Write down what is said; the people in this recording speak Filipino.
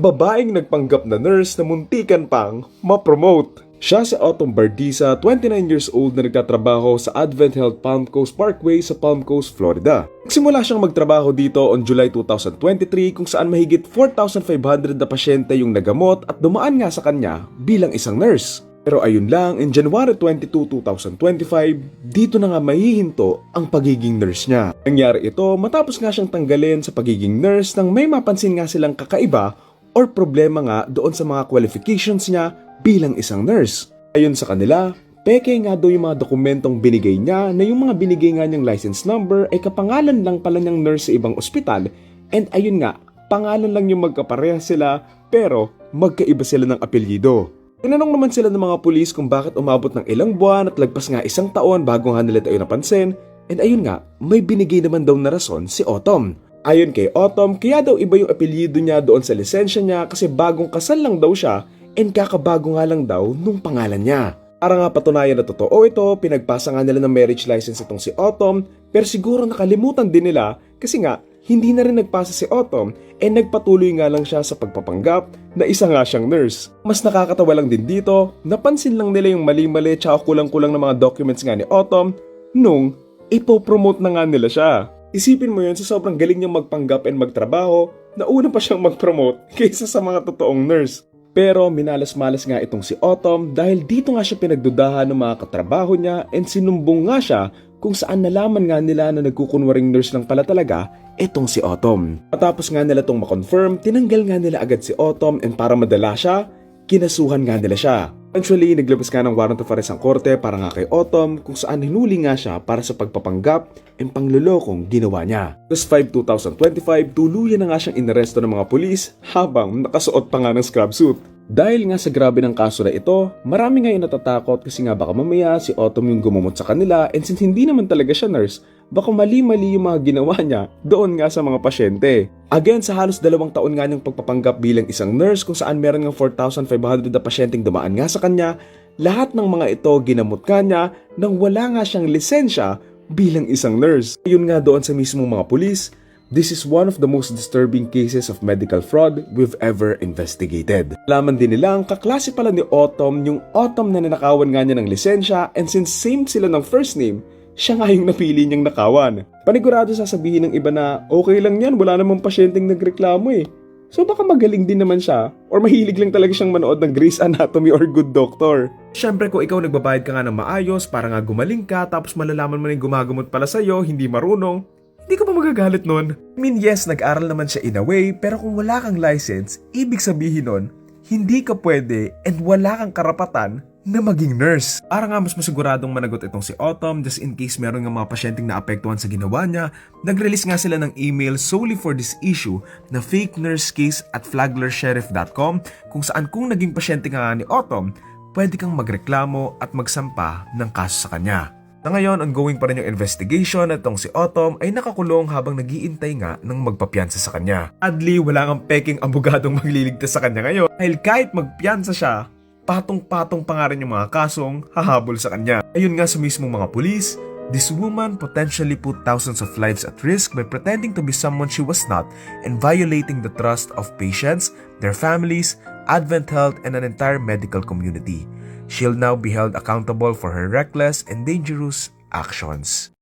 Babaeng nagpanggap na nurse na muntikan pang ma-promote. Siya si Autumn Bardisa, 29 years old na nagtatrabaho sa Advent Health Palm Coast Parkway sa Palm Coast, Florida. Nagsimula siyang magtrabaho dito on July 2023 kung saan mahigit 4,500 na pasyente yung nagamot at dumaan nga sa kanya bilang isang nurse. Pero ayun lang, in January 22, 2025, dito na nga mahihinto ang pagiging nurse niya. Nangyari ito matapos nga siyang tanggalin sa pagiging nurse nang may mapansin nga silang kakaiba or problema nga doon sa mga qualifications niya bilang isang nurse. Ayon sa kanila, peke nga daw yung mga dokumentong binigay niya na yung mga binigay nga niyang license number ay kapangalan lang pala niyang nurse sa ibang ospital and ayun nga, pangalan lang yung magkaparehas sila pero magkaiba sila ng apelyido. Tinanong naman sila ng mga pulis kung bakit umabot ng ilang buwan at lagpas nga isang taon bago nga nila tayo napansin and ayun nga, may binigay naman daw na rason si Autumn. Ayon kay Autumn, kaya daw iba yung apelyido niya doon sa lisensya niya kasi bagong kasal lang daw siya and kakabago nga lang daw nung pangalan niya. Para nga patunayan na totoo ito, pinagpasa nga nila ng marriage license itong si Autumn pero siguro nakalimutan din nila kasi nga hindi na rin nagpasa si Autumn and nagpatuloy nga lang siya sa pagpapanggap na isa nga siyang nurse. Mas nakakatawa lang din dito, napansin lang nila yung mali-mali tsaka kulang-kulang na mga documents nga ni Autumn nung ipopromote na nga nila siya. Isipin mo yun sa sobrang galing niyang magpanggap and magtrabaho, nauna pa siyang mag-promote kaysa sa mga totoong nurse. Pero minalas-malas nga itong si Autumn dahil dito nga siya pinagdudahan ng mga katrabaho niya and sinumbong nga siya kung saan nalaman nga nila na nagkukunwaring nurse lang pala talaga itong si Autumn. Matapos nga nila itong makonfirm, tinanggal nga nila agad si Autumn and para madala siya, kinasuhan nga nila siya. Eventually, naglabas nga ng warrant of arrest ang korte para nga kay Autumn kung saan hinuli nga siya para sa pagpapanggap and panglulokong ginawa niya. Tapos 5 2025, tuluyan na nga siyang inaresto ng mga pulis habang nakasuot pa nga ng scrub suit. Dahil nga sa grabe ng kaso na ito, marami nga yung natatakot kasi nga baka mamaya si Autumn yung gumamot sa kanila and since hindi naman talaga siya nurse, baka mali-mali yung mga ginawa niya doon nga sa mga pasyente. Again, sa halos dalawang taon nga niyang pagpapanggap bilang isang nurse kung saan meron nga 4,500 na pasyenteng dumaan nga sa kanya, lahat ng mga ito ginamot ka niya nang wala nga siyang lisensya bilang isang nurse. Yun nga doon sa mismong mga pulis, This is one of the most disturbing cases of medical fraud we've ever investigated. Laman din nila ang kaklase pala ni Autumn yung Autumn na nanakawan nga niya ng lisensya and since same sila ng first name, siya nga yung napili niyang nakawan. Panigurado sasabihin ng iba na okay lang yan, wala namang pasyenteng nagreklamo eh. So baka magaling din naman siya or mahilig lang talaga siyang manood ng Grey's Anatomy or Good Doctor. Siyempre kung ikaw nagbabayad ka nga ng maayos para nga gumaling ka tapos malalaman mo na yung gumagamot pala sa'yo, hindi marunong, hindi ka ba magagalit nun? I mean yes, nag-aral naman siya in a way pero kung wala kang license, ibig sabihin nun, hindi ka pwede and wala kang karapatan na maging nurse. Para nga mas masiguradong managot itong si Autumn just in case meron nga mga pasyenteng naapektuhan sa ginawa niya, nag-release nga sila ng email solely for this issue na fake nurse case at flaglersheriff.com kung saan kung naging pasyente nga ni Autumn, pwede kang magreklamo at magsampa ng kaso sa kanya. Na ngayon, ongoing pa rin yung investigation at itong si Autumn ay nakakulong habang nagiintay nga ng magpapiansa sa kanya. Adli, wala kang peking abogadong magliligtas sa kanya ngayon dahil kahit magpiansa siya, patong-patong pa nga rin yung mga kasong hahabol sa kanya. Ayun nga sa mismong mga pulis, This woman potentially put thousands of lives at risk by pretending to be someone she was not and violating the trust of patients, their families, Advent Health, and an entire medical community. She'll now be held accountable for her reckless and dangerous actions.